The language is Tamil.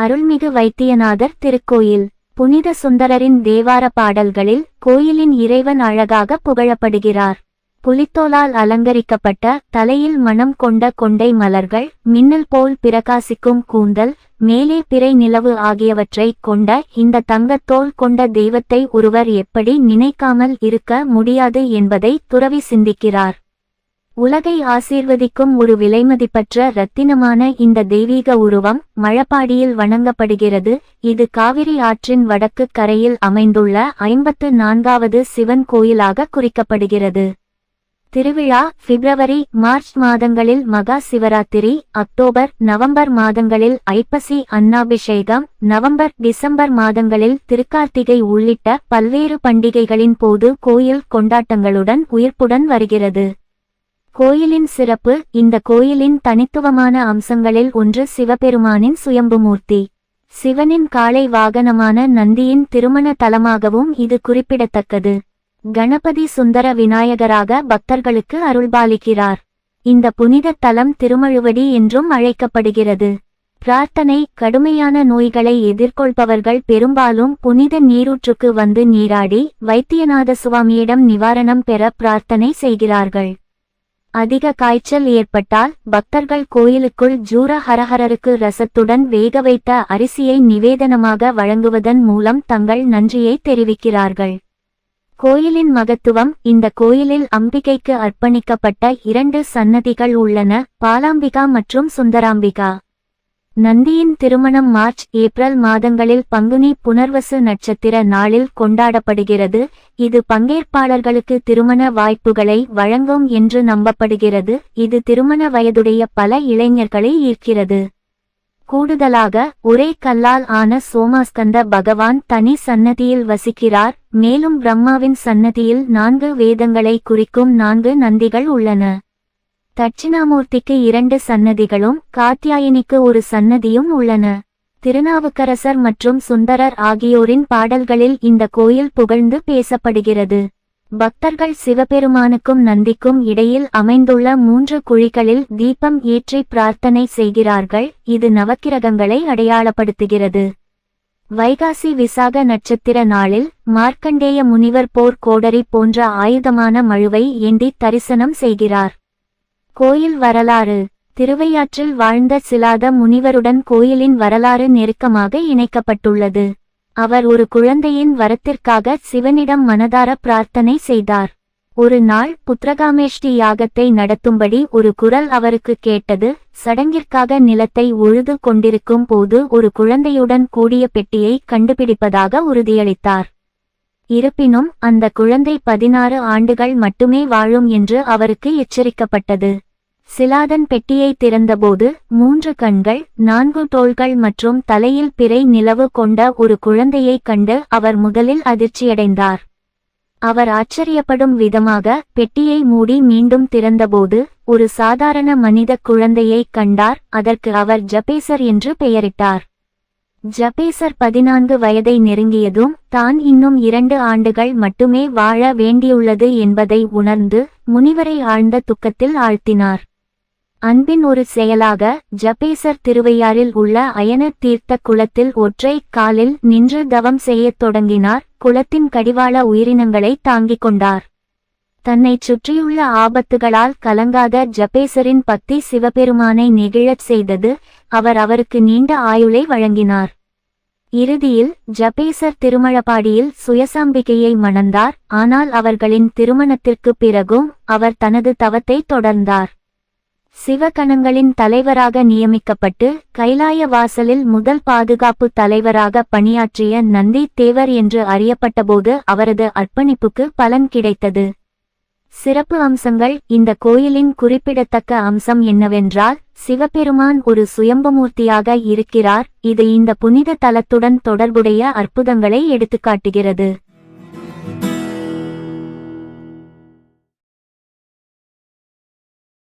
அருள்மிகு வைத்தியநாதர் திருக்கோயில் புனித சுந்தரரின் தேவார பாடல்களில் கோயிலின் இறைவன் அழகாக புகழப்படுகிறார். புலித்தோலால் அலங்கரிக்கப்பட்ட தலையில் மணம் கொண்ட கொண்டை மலர்கள் மின்னல் போல் பிரகாசிக்கும் கூந்தல் மேலே பிறை நிலவு ஆகியவற்றைக் கொண்ட இந்த தங்கத்தோல் கொண்ட தெய்வத்தை ஒருவர் எப்படி நினைக்காமல் இருக்க முடியாது என்பதை துறவி சிந்திக்கிறார். உலகை ஆசீர்வதிக்கும் ஒரு விலைமதிப்பற்ற இரத்தினமான இந்த தெய்வீக உருவம் மழப்பாடியில் வணங்கப்படுகிறது. இது காவிரி ஆற்றின் வடக்கு கரையில் அமைந்துள்ள ஐம்பத்து நான்காவது சிவன் கோயிலாக குறிக்கப்படுகிறது. திருவிழா பிப்ரவரி மார்ச் மாதங்களில் மகா சிவராத்திரி அக்டோபர் நவம்பர் மாதங்களில் ஐப்பசி அன்னாபிஷேகம் நவம்பர் டிசம்பர் மாதங்களில் திருக்கார்த்திகை உள்ளிட்ட பல்வேறு பண்டிகைகளின் போது கோயில் கொண்டாட்டங்களுடன் உயிர்ப்புடன் வருகிறது. கோயிலின் சிறப்பு இந்த கோயிலின் தனித்துவமான அம்சங்களில் ஒன்று சிவபெருமானின் சுயம்புமூர்த்தி. சிவனின் காளை வாகனமான நந்தியின் திருமண தலமாகவும் இது குறிப்பிடத்தக்கது. கணபதி சுந்தர விநாயகராக பக்தர்களுக்கு அருள்பாலிக்கிறார். இந்த புனித தலம் திருமழுவடி என்றும் அழைக்கப்படுகிறது. பிரார்த்தனை கடுமையான நோய்களை எதிர்கொள்பவர்கள் பெரும்பாலும் புனித நீரூற்றுக்கு வந்து நீராடி வைத்தியநாத சுவாமியிடம் நிவாரணம் பெற பிரார்த்தனை செய்கிறார்கள். அதிக காய்ச்சல் ஏற்பட்டால் பக்தர்கள் கோயிலுக்குள் ஜூர ஹரஹரருக்கு ரசத்துடன் வேக வைத்த அரிசியை நிவேதனமாக வழங்குவதன் மூலம் தங்கள் நன்றியை தெரிவிக்கிறார்கள். கோயிலின் மகத்துவம் இந்த கோயிலில் அம்பிகைக்கு அர்ப்பணிக்கப்பட்ட இரண்டு சன்னதிகள் உள்ளன பாலாம்பிகா மற்றும் சுந்தராம்பிகா. நந்தியின் திருமணம் மார்ச் ஏப்ரல் மாதங்களில் பங்குனி புனர்வசு நட்சத்திர நாளில் கொண்டாடப்படுகிறது. இது பங்கேற்பாளர்களுக்கு திருமண வாய்ப்புகளை வழங்கும் என்று நம்பப்படுகிறது. இது திருமண வயதுடைய பல இளைஞர்களை ஈர்க்கிறது. கூடுதலாக ஒரே கல்லால் ஆன சோமாஸ்கந்த பகவான் தனி சன்னதியில் வசிக்கிறார். மேலும் பிரம்மாவின் சன்னதியில் நான்கு வேதங்களை குறிக்கும் நான்கு நந்திகள் உள்ளன. தட்சிணாமூர்த்திக்கு இரண்டு சன்னதிகளும் காத்தியாயினிக்கு ஒரு சன்னதியும் உள்ளன. திருநாவுக்கரசர் மற்றும் சுந்தரர் ஆகியோரின் பாடல்களில் இந்த கோயில் புகழ்ந்து பேசப்படுகிறது. பக்தர்கள் சிவபெருமானுக்கும் நந்திக்கும் இடையில் அமைந்துள்ள மூன்று குழிகளில் தீபம் ஏற்றி பிரார்த்தனை செய்கிறார்கள். இது நவக்கிரகங்களை அடையாளப்படுத்துகிறது. வைகாசி விசாக நட்சத்திர நாளில் மார்க்கண்டேய முனிவர் போர் கோடரி போன்ற ஆயுதமான மழுவை ஏந்தி தரிசனம் செய்கிறார். கோயில் வரலாறு. திருவையாற்றில் வாழ்ந்த சிலாத முனிவருடன் கோயிலின் வரலாறு நெருக்கமாக இணைக்கப்பட்டுள்ளது. அவர் ஒரு குழந்தையின் வரத்திற்காக சிவனிடம் மனதார பிரார்த்தனை செய்தார். ஒரு நாள் புத்திரகாமேஷ்டி யாகத்தை நடத்தும்படி ஒரு குரல் அவருக்கு கேட்டது. சடங்கிற்காக நிலத்தை உழுது கொண்டிருக்கும் போது ஒரு குழந்தையுடன் கூடிய பெட்டியை கண்டுபிடிப்பதாக உறுதியளித்தார். இருப்பினும் அந்த குழந்தை பதினாறு ஆண்டுகள் மட்டுமே வாழும் என்று அவருக்கு எச்சரிக்கப்பட்டது. சிலாதன் பெட்டியை திறந்தபோது மூன்று கண்கள் நான்கு தோள்கள் மற்றும் தலையில் பிறை நிலவு கொண்ட ஒரு குழந்தையைக் கண்டு அவர் முதலில் அதிர்ச்சியடைந்தார். அவர் ஆச்சரியப்படும் விதமாக பெட்டியை மூடி மீண்டும் திறந்தபோது ஒரு சாதாரண மனித குழந்தையைக் கண்டார் அதற்கு அவர் ஜபேசர் என்று பெயரிட்டார். ஜபேசர் பதினான்கு வயதை நெருங்கியதும் தான் இன்னும் இரண்டு ஆண்டுகள் மட்டுமே வாழ வேண்டியுள்ளது என்பதை உணர்ந்து முனிவரை ஆழ்ந்த துக்கத்தில் ஆழ்த்தினார். அன்பின் ஒரு செயலாக ஜபேசர் திருவையாறில் உள்ள அயன தீர்த்த குளத்தில் ஒற்றை காலில் நின்று தவம் செய்யத் தொடங்கினார். குளத்தின் கடிவாள உயிரினங்களை தாங்கிக் கொண்டார். தன்னைச் சுற்றியுள்ள ஆபத்துகளால் கலங்காத ஜபேசரின் பக்தி சிவபெருமானை நெகிழச் செய்தது அவர் அவருக்கு நீண்ட ஆயுளை வழங்கினார். இறுதியில் ஜபேசர் திருமழபாடியில் சுயசாம்பிகையை மணந்தார். ஆனால் அவர்களின் திருமணத்திற்குப் பிறகும் அவர் தனது தவத்தை தொடர்ந்தார். சிவகணங்களின் தலைவராக நியமிக்கப்பட்டு கைலாய வாசலில் முதல் பாதுகாப்பு தலைவராக பணியாற்றிய நந்தி தேவர் என்று அறியப்பட்டபோது அவரது அர்ப்பணிப்புக்கு பலன் கிடைத்தது. சிறப்பு அம்சங்கள். இந்த கோயிலின் குறிப்பிடத்தக்க அம்சம் என்னவென்றால் சிவபெருமான் ஒரு சுயம்புமூர்த்தியாக இருக்கிறார். இது இந்த புனித தலத்துடன் தொடர்புடைய அற்புதங்களை எடுத்துக்காட்டுகிறது.